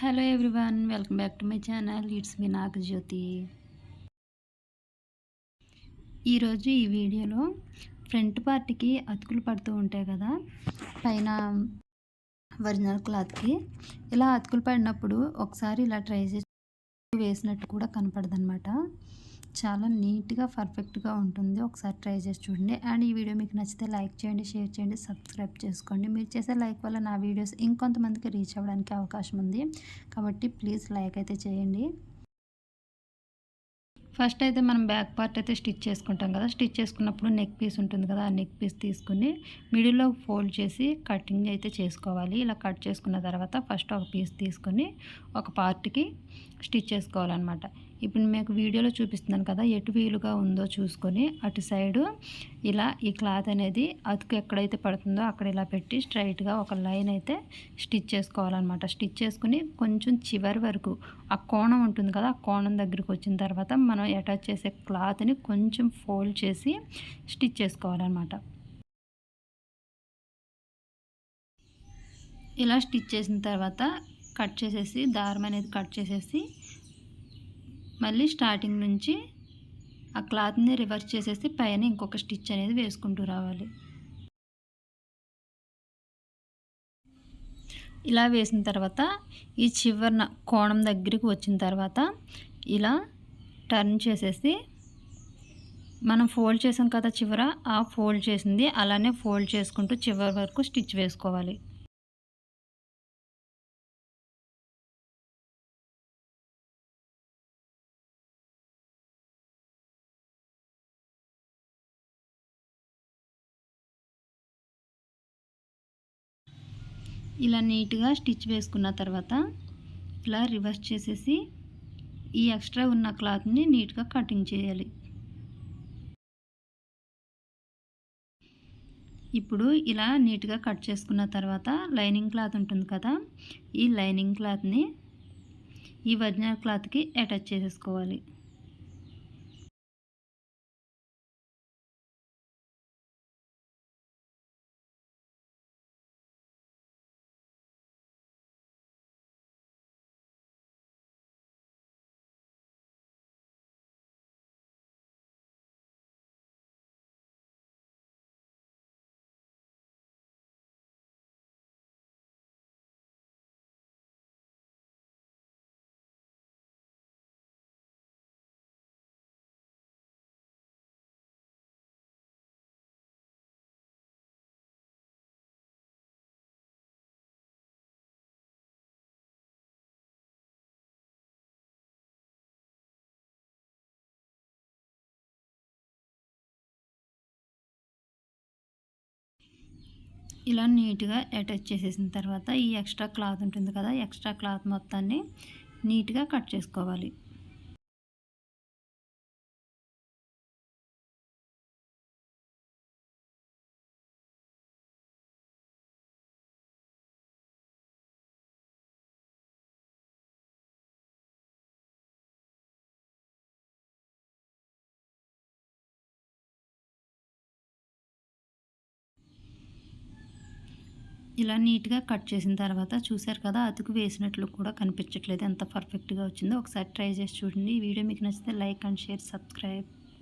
Hello everyone welcome back to my channel. It's me Naga Jyothi. ఈరోజు ఈ వీడియోలో front పార్ట్కి అతుకులు పడుతూ ఉంటాయి కదా పైన ఒరిజినల్ క్లాత్కి. ఇలా అతుకులు పడినప్పుడు ఒకసారి ఇలా ట్రై చేసి వేసినట్టు కూడా కనపడదనమాట. చాలా నీట్గా పర్ఫెక్ట్గా ఉంటుంది. ఒకసారి ట్రై చేసి చూడండి. అండ్ ఈ వీడియో మీకు నచ్చితే లైక్ చేయండి షేర్ చేయండి సబ్స్క్రైబ్ చేసుకోండి. మీరు చేసే లైక్ వల్ల నా వీడియోస్ ఇంకొంతమందికి రీచ్ అవ్వడానికి అవకాశం ఉంది. కాబట్టి ప్లీజ్ లైక్ అయితే చేయండి. ఫస్ట్ అయితే మనం బ్యాక్ పార్ట్ అయితే స్టిచ్ చేసుకుంటాం కదా. స్టిచ్ చేసుకున్నప్పుడు నెక్ పీస్ ఉంటుంది కదా. ఆ నెక్ పీస్ తీసుకుని మిడిల్లో ఫోల్డ్ చేసి కటింగ్ అయితే చేసుకోవాలి. ఇలా కట్ చేసుకున్న తర్వాత ఫస్ట్ ఒక పీస్ తీసుకొని ఒక పార్ట్కి స్టిచ్ చేసుకోవాలన్నమాట. ఇప్పుడు మీకు వీడియోలో చూపిస్తున్నాను కదా ఎటు వీలుగా ఉందో చూసుకొని అటు సైడు ఇలా ఈ క్లాత్ అనేది అతుకు ఎక్కడైతే పడుతుందో అక్కడ ఇలా పెట్టి స్ట్రైట్గా ఒక లైన్ అయితే స్టిచ్ చేసుకోవాలన్నమాట. స్టిచ్ చేసుకుని కొంచెం చివరి వరకు ఆ కోణం ఉంటుంది కదా ఆ కోణం దగ్గరికి వచ్చిన తర్వాత మనం అటాచ్ చేసే క్లాత్ని కొంచెం ఫోల్డ్ చేసి స్టిచ్ చేసుకోవాలన్నమాట. ఇలా స్టిచ్ చేసిన తర్వాత కట్ చేసేసి దారం అనేది కట్ చేసేసి మళ్ళీ స్టార్టింగ్ నుంచి ఆ క్లాత్ని రివర్స్ చేసేసి పైన ఇంకొక స్టిచ్ అనేది వేసుకుంటూ రావాలి. ఇలా వేసిన తర్వాత ఈ చివరిన కోణం దగ్గరికి వచ్చిన తర్వాత ఇలా టర్న్ చేసేసి మనం ఫోల్డ్ చేసాం కదా చివర ఆ ఫోల్డ్ చేసింది అలానే ఫోల్డ్ చేసుకుంటూ చివరి వరకు స్టిచ్ వేసుకోవాలి. ఇలా నీట్గా స్టిచ్ వేసుకున్న తర్వాత ఇలా రివర్స్ చేసేసి ఈ ఎక్స్ట్రా ఉన్న క్లాత్ని నీట్గా కటింగ్ చేయాలి. ఇప్పుడు ఇలా నీట్గా కట్ చేసుకున్న తర్వాత లైనింగ్ క్లాత్ ఉంటుంది కదా ఈ లైనింగ్ క్లాత్ని ఈ ఒరిజినల్ క్లాత్కి అటాచ్ చేసేసుకోవాలి. ఇలా నీట్గా అటాచ్ చేసేసిన తర్వాత ఈ ఎక్స్ట్రా క్లాత్ ఉంటుంది కదా ఎక్స్ట్రా క్లాత్ మొత్తాన్ని నీట్గా కట్ చేసుకోవాలి. ఇలా నీట్గా కట్ చేసిన తర్వాత చూసారు కదా అతుకు వేసినట్లు కూడా కనిపించట్లేదు. ఎంత పర్ఫెక్ట్గా వచ్చిందో ఒకసారి ట్రై చేసి చూడండి. ఈ వీడియో మీకు నచ్చితే లైక్ అండ్ షేర్ సబ్స్క్రైబ్.